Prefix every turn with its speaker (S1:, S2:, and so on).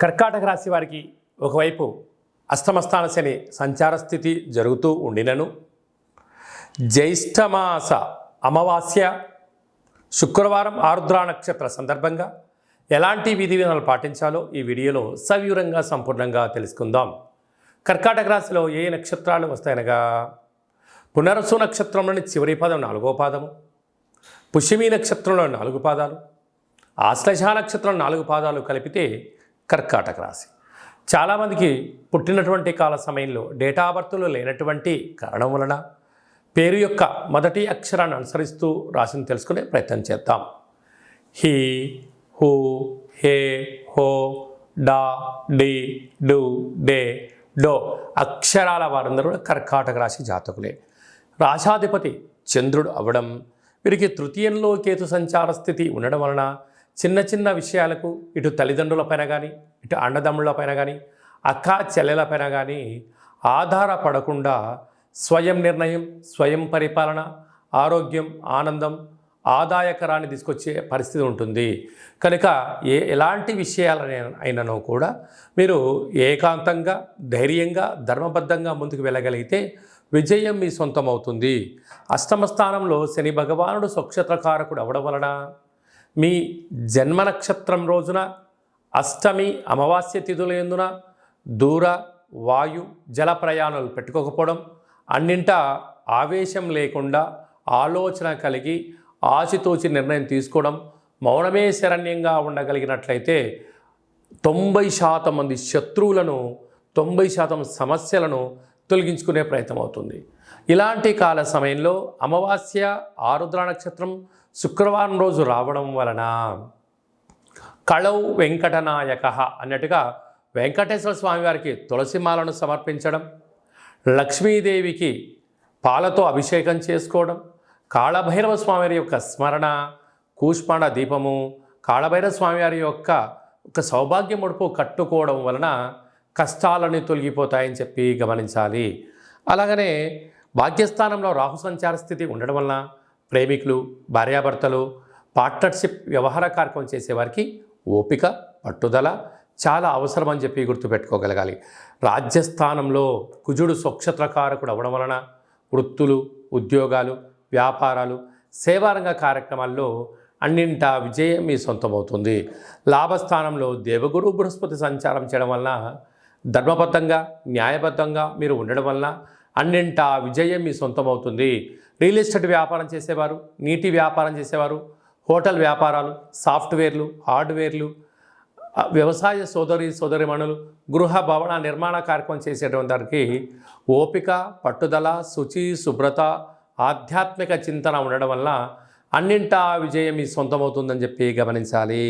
S1: కర్కాటక రాశి వారికి ఒకవైపు అష్టమస్థాన శని సంచార స్థితి జరుగుతూ ఉండినను. జ్యేష్ఠమాస అమావాస్య శుక్రవారం ఆరుద్ర నక్షత్ర సందర్భంగా ఎలాంటి విధి విధానాలు పాటించాలో ఈ వీడియోలో సవివరంగా సంపూర్ణంగా తెలుసుకుందాం. కర్కాటక రాశిలో ఏ ఏ నక్షత్రాలు వస్తాయనగా? పునరసు నక్షత్రంలోని చివరి పాదం నాలుగో పాదము. పుష్యమి నక్షత్రంలో నాలుగు పాదాలు. ఆశ్లేష నక్షత్రం నాలుగు పాదాలు కలిపితే కర్కాటక రాశి. చాలామందికి పుట్టినటువంటి కాల సమయంలో డేటా బర్త్లో లేనటువంటి కారణం వలన పేరు యొక్క మొదటి అక్షరాన్ని అనుసరిస్తూ రాశిని తెలుసుకునే ప్రయత్నం చేద్దాం. హీ హూ హే హో డా డి డు డే డో అక్షరాల వారందరూ కూడా కర్కాటక రాశి జాతకులే. రాశాధిపతి చంద్రుడు అవ్వడం వీరికి తృతీయంలో కేతు సంచార స్థితి ఉండడం వలన చిన్న చిన్న విషయాలకు ఇటు తల్లిదండ్రులపైన కానీ ఇటు అన్నదమ్ములపైన కానీ అక్క చెల్లెలపైన కానీ ఆధారపడకుండా స్వయం నిర్ణయం స్వయం పరిపాలన ఆరోగ్యం ఆనందం ఆదాయకరాన్ని తీసుకొచ్చే పరిస్థితి ఉంటుంది. కనుక ఏ ఎలాంటి విషయాలని అయినను కూడా మీరు ఏకాంతంగా ధైర్యంగా ధర్మబద్ధంగా ముందుకు వెళ్ళగలిగితే విజయం మీ సొంతం అవుతుంది అష్టమ స్థానంలో శని భగవానుడు స్వక్షత్రకారకుడు అవడం వలన మీ జన్మ నక్షత్రం రోజున అష్టమి అమావాస్య తిథుల ఎందున దూర వాయు జల ప్రయాణాలు పెట్టుకోకపోవడం అన్నింట ఆవేశం లేకుండా ఆలోచన కలిగి ఆచితూచి నిర్ణయం తీసుకోవడం మౌనమే శరణ్యంగా ఉండగలిగినట్లయితే తొంభై శాతం మంది శత్రువులను తొంభై శాతం సమస్యలను తొలగించుకునే ప్రయత్నం అవుతుంది. ఇలాంటి కాల సమయంలో అమావాస్య ఆరుద్ర నక్షత్రం శుక్రవారం రోజు రావడం వలన కళౌ వెంకటనాయక అన్నట్టుగా వెంకటేశ్వర స్వామివారికి తులసిమాలను సమర్పించడం లక్ష్మీదేవికి పాలతో అభిషేకం చేసుకోవడం కాళభైరవ స్వామివారి యొక్క స్మరణ కూష్మాండ దీపము కాళభైరవ స్వామివారి యొక్క ఒక సౌభాగ్య ముడుపు కట్టుకోవడం వలన కష్టాలని తొలగిపోతాయని చెప్పి గమనించాలి. అలాగనే భాగ్యస్థానంలో రాహు సంచార స్థితి ఉండడం వలన ప్రేమికులు భార్యాభర్తలు పార్ట్నర్షిప్ వ్యవహార కార్యక్రమం చేసేవారికి ఓపిక పట్టుదల చాలా అవసరం అని చెప్పి గుర్తుపెట్టుకోగలగాలి. రాజ్యస్థానంలో కుజుడు స్వక్షత్రకారకుడు అవ్వడం వలన వృత్తులు ఉద్యోగాలు వ్యాపారాలు సేవారంగ కార్యక్రమాల్లో అన్నింటా విజయం మీ సొంతమవుతుంది. లాభస్థానంలో దేవగురు బృహస్పతి సంచారం చేయడం వలన ధర్మబద్ధంగా న్యాయబద్ధంగా మీరు ఉండడం వలన అన్నింటా విజయం మీ సొంతమవుతుంది. రియల్ ఎస్టేట్ వ్యాపారం చేసేవారు నీటి వ్యాపారం చేసేవారు హోటల్ వ్యాపారాలు సాఫ్ట్వేర్లు హార్డ్వేర్లు వ్యవసాయ సోదరి సోదరిమణులు గృహ భవన నిర్మాణ కార్యక్రమం చేసేటువంటి వారికి ఓపిక పట్టుదల శుచి శుభ్రత ఆధ్యాత్మిక చింతన ఉండడం వల్ల అన్నింటా విజయం మీ సొంతమవుతుందని చెప్పి గమనించాలి.